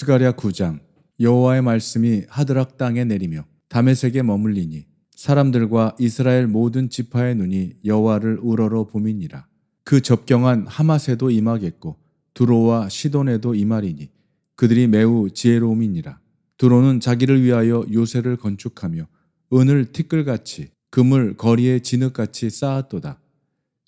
스가랴 9장 여호와의 말씀이 하드락 땅에 내리며 다메섹에 머물리니 사람들과 이스라엘 모든 지파의 눈이 여호와를 우러러 보미니라. 그 접경한 하마세도 임하겠고 두로와 시돈에도 임하리니 그들이 매우 지혜로움이니라. 두로는 자기를 위하여 요새를 건축하며 은을 티끌같이 금을 거리에 진흙같이 쌓았도다.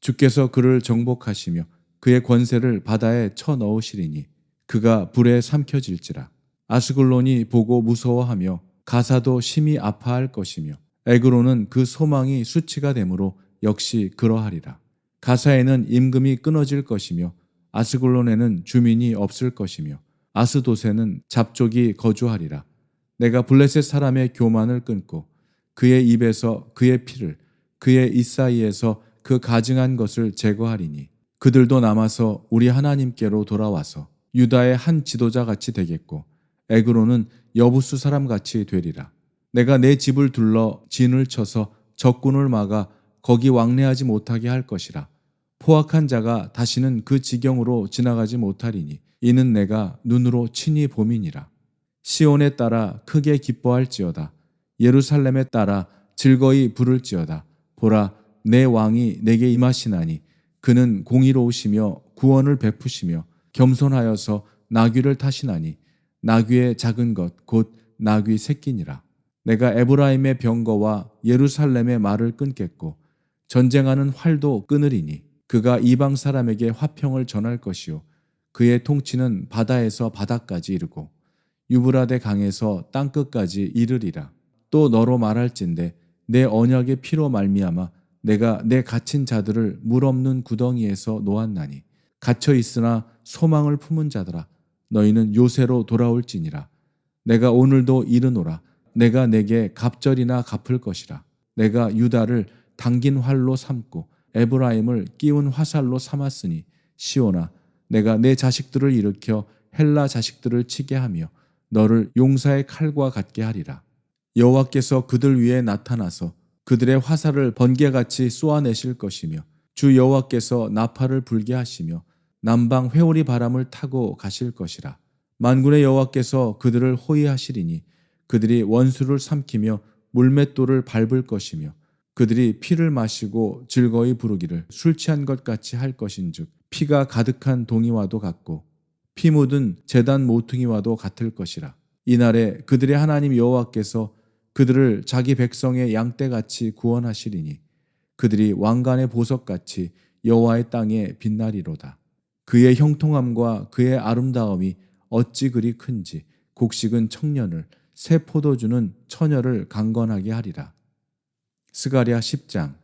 주께서 그를 정복하시며 그의 권세를 바다에 쳐 넣으시리니 그가 불에 삼켜질지라. 아스글론이 보고 무서워하며 가사도 심히 아파할 것이며 에그로는 그 소망이 수치가 되므로 역시 그러하리라. 가사에는 임금이 끊어질 것이며 아스글론에는 주민이 없을 것이며 아스도세는 잡족이 거주하리라. 내가 블레셋 사람의 교만을 끊고 그의 입에서 그의 피를 그의 이사이에서 그 가증한 것을 제거하리니 그들도 남아서 우리 하나님께로 돌아와서 유다의 한 지도자 같이 되겠고 에그로는 여부수 사람 같이 되리라. 내가 내 집을 둘러 진을 쳐서 적군을 막아 거기 왕래하지 못하게 할 것이라. 포악한 자가 다시는 그 지경으로 지나가지 못하리니 이는 내가 눈으로 친히 보민이라. 시온에 따라 크게 기뻐할지어다. 예루살렘에 따라 즐거이 부를지어다. 보라 내 왕이 내게 임하시나니 그는 공의로우시며 구원을 베푸시며 겸손하여서 나귀를 타시나니 나귀의 작은 것 곧 나귀 새끼니라. 내가 에브라임의 병거와 예루살렘의 말을 끊겠고 전쟁하는 활도 끊으리니 그가 이방 사람에게 화평을 전할 것이요 그의 통치는 바다에서 바다까지 이르고 유브라데 강에서 땅 끝까지 이르리라. 또 너로 말할진대 내 언약의 피로 말미암아 내가 내 갇힌 자들을 물 없는 구덩이에서 놓았나니 갇혀 있으나 소망을 품은 자들아 너희는 요새로 돌아올지니라. 내가 오늘도 이르노라. 내가 내게 갑절이나 갚을 것이라. 내가 유다를 당긴 활로 삼고 에브라임을 끼운 화살로 삼았으니 시오나 내가 내 자식들을 일으켜 헬라 자식들을 치게 하며 너를 용사의 칼과 같게 하리라. 여호와께서 그들 위에 나타나서 그들의 화살을 번개같이 쏘아내실 것이며 주 여호와께서 나팔을 불게 하시며 남방 회오리 바람을 타고 가실 것이라 만군의 여호와께서 그들을 호위하시리니 그들이 원수를 삼키며 물맷돌을 밟을 것이며 그들이 피를 마시고 즐거이 부르기를 술 취한 것 같이 할 것인즉 피가 가득한 동이와도 같고 피 묻은 재단 모퉁이와도 같을 것이라 이날에 그들의 하나님 여호와께서 그들을 자기 백성의 양떼같이 구원하시리니 그들이 왕관의 보석같이 여호와의 땅에 빛나리로다. 그의 형통함과 그의 아름다움이 어찌 그리 큰지 곡식은 청년을 새 포도주는 처녀를 강건하게 하리라. 스가랴 10장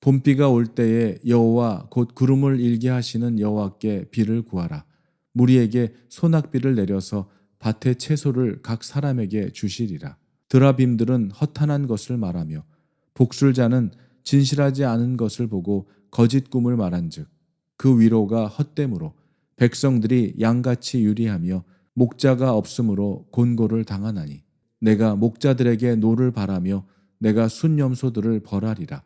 봄비가 올 때에 여호와 곧 구름을 일게 하시는 여호와께 비를 구하라. 무리에게 소낙비를 내려서 밭의 채소를 각 사람에게 주시리라. 드라빔들은 허탄한 것을 말하며 복술자는 진실하지 않은 것을 보고 거짓 꿈을 말한즉 그 위로가 헛됨으로 백성들이 양같이 유리하며 목자가 없으므로 곤고를 당하나니 내가 목자들에게 노를 바라며 내가 순염소들을 벌하리라.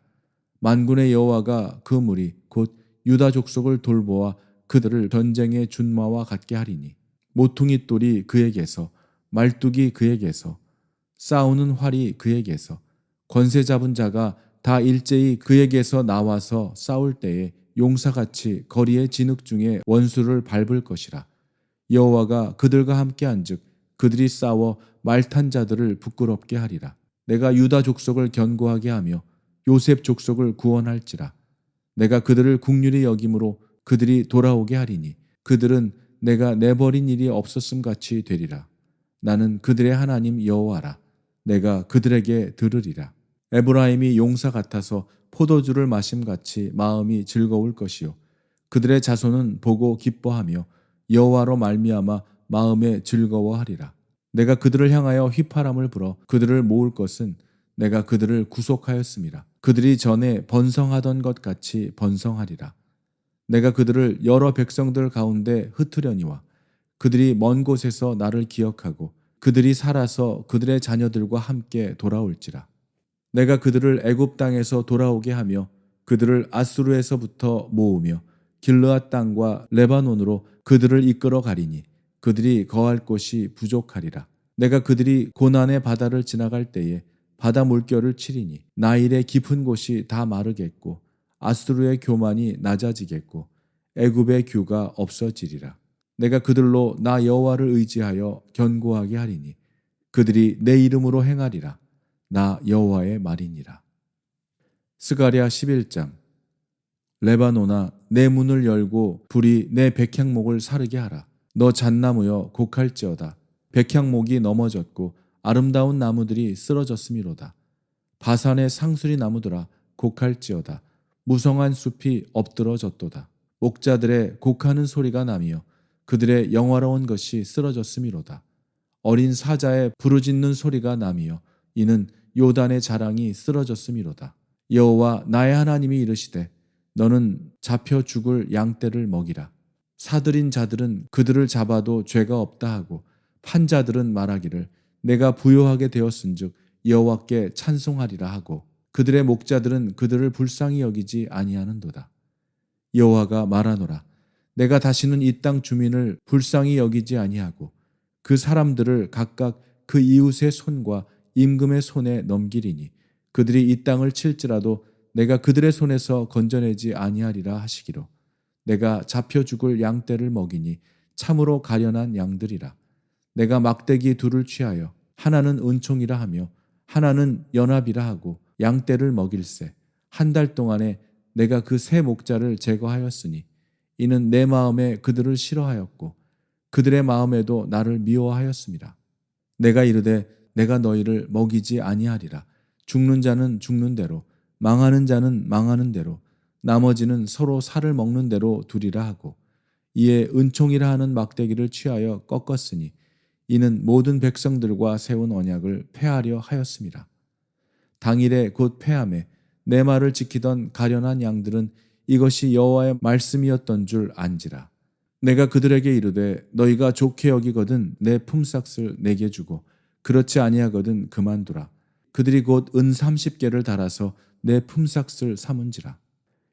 만군의 여호와가 그 무리 곧 유다 족속을 돌보아 그들을 전쟁의 준마와 같게 하리니 모퉁이 돌이 그에게서 말뚝이 그에게서 싸우는 활이 그에게서 권세 잡은 자가 다 일제히 그에게서 나와서 싸울 때에 용사같이 거리의 진흙 중에 원수를 밟을 것이라. 여호와가 그들과 함께 한즉 그들이 싸워 말탄 자들을 부끄럽게 하리라. 내가 유다 족속을 견고하게 하며 요셉 족속을 구원할지라. 내가 그들을 국률이 여김으로 그들이 돌아오게 하리니 그들은 내가 내버린 일이 없었음 같이 되리라. 나는 그들의 하나님 여호와라. 내가 그들에게 들으리라 에브라임이 용사 같아서 포도주를 마심같이 마음이 즐거울 것이요. 그들의 자손은 보고 기뻐하며 여호와로 말미암아 마음에 즐거워하리라. 내가 그들을 향하여 휘파람을 불어 그들을 모을 것은 내가 그들을 구속하였습니다. 그들이 전에 번성하던 것 같이 번성하리라. 내가 그들을 여러 백성들 가운데 흩으려니와 그들이 먼 곳에서 나를 기억하고 그들이 살아서 그들의 자녀들과 함께 돌아올지라 내가 그들을 애굽 땅에서 돌아오게 하며 그들을 아수르에서부터 모으며 길르앗 땅과 레바논으로 그들을 이끌어 가리니 그들이 거할 곳이 부족하리라. 내가 그들이 고난의 바다를 지나갈 때에 바다 물결을 치리니 나일의 깊은 곳이 다 마르겠고 아수르의 교만이 낮아지겠고 애굽의 규가 없어지리라. 내가 그들로 나 여호와를 의지하여 견고하게 하리니 그들이 내 이름으로 행하리라. 나 여호와의 말이니라. 스가랴 11장 레바노나 내 문을 열고 불이 내 백향목을 사르게 하라. 너 잣나무여 곡할지어다. 백향목이 넘어졌고 아름다운 나무들이 쓰러졌음이로다. 바산의 상수리 나무들아 곡할지어다. 무성한 숲이 엎드러졌도다. 목자들의 곡하는 소리가 나며 그들의 영화로운 것이 쓰러졌음이로다. 어린 사자의 부르짖는 소리가 나며 이는 요단의 자랑이 쓰러졌음이로다. 여호와 나의 하나님이 이르시되 너는 잡혀 죽을 양떼를 먹이라. 사들인 자들은 그들을 잡아도 죄가 없다 하고 판자들은 말하기를 내가 부요하게 되었은즉 여호와께 찬송하리라 하고 그들의 목자들은 그들을 불쌍히 여기지 아니하는도다. 여호와가 말하노라 내가 다시는 이 땅 주민을 불쌍히 여기지 아니하고 그 사람들을 각각 그 이웃의 손과 임금의 손에 넘기리니 그들이 이 땅을 칠지라도 내가 그들의 손에서 건져내지 아니하리라 하시기로. 내가 잡혀 죽을 양떼를 먹이니 참으로 가련한 양들이라. 내가 막대기 둘을 취하여 하나는 은총이라 하며 하나는 연합이라 하고 양떼를 먹일세. 한 달 동안에 내가 그 세 목자를 제거하였으니 이는 내 마음에 그들을 싫어하였고 그들의 마음에도 나를 미워하였습니다. 내가 이르되 내가 너희를 먹이지 아니하리라. 죽는 자는 죽는 대로, 망하는 자는 망하는 대로, 나머지는 서로 살을 먹는 대로 두리라 하고, 이에 은총이라 하는 막대기를 취하여 꺾었으니, 이는 모든 백성들과 세운 언약을 폐하려 하였습니다. 당일에 곧 폐함에 내 말을 지키던 가련한 양들은 이것이 여호와의 말씀이었던 줄 안지라. 내가 그들에게 이르되 너희가 좋게 여기거든 내 품삯을 내게 주고 그렇지 아니하거든 그만두라. 그들이 곧 은 30개를 달아서 내 품삯을 삼은지라.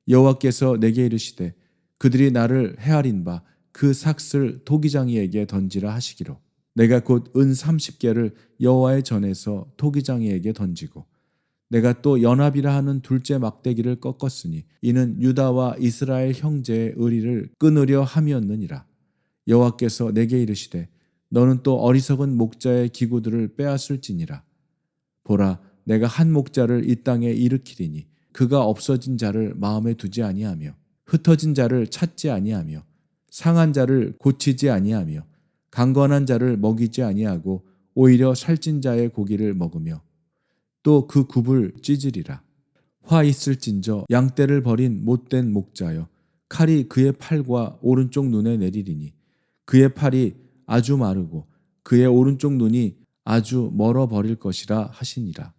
여호와께서 내게 이르시되 그들이 나를 헤아린 바 그 삭을 토기장이에게 던지라 하시기로. 내가 곧 은 30개를 여호와의 전에서 토기장이에게 던지고 내가 또 연합이라 하는 둘째 막대기를 꺾었으니 이는 유다와 이스라엘 형제의 의리를 끊으려 함이었느니라. 여호와께서 내게 이르시되 너는 또 어리석은 목자의 기구들을 빼앗을지니라. 보라, 내가 한 목자를 이 땅에 일으키리니 그가 없어진 자를 마음에 두지 아니하며 흩어진 자를 찾지 아니하며 상한 자를 고치지 아니하며 강건한 자를 먹이지 아니하고 오히려 살찐 자의 고기를 먹으며 또 그 굽을 찢으리라. 화 있을진저 양떼를 버린 못된 목자여 칼이 그의 팔과 오른쪽 눈에 내리리니 그의 팔이 아주 마르고 그의 오른쪽 눈이 아주 멀어 버릴 것이라 하시니라.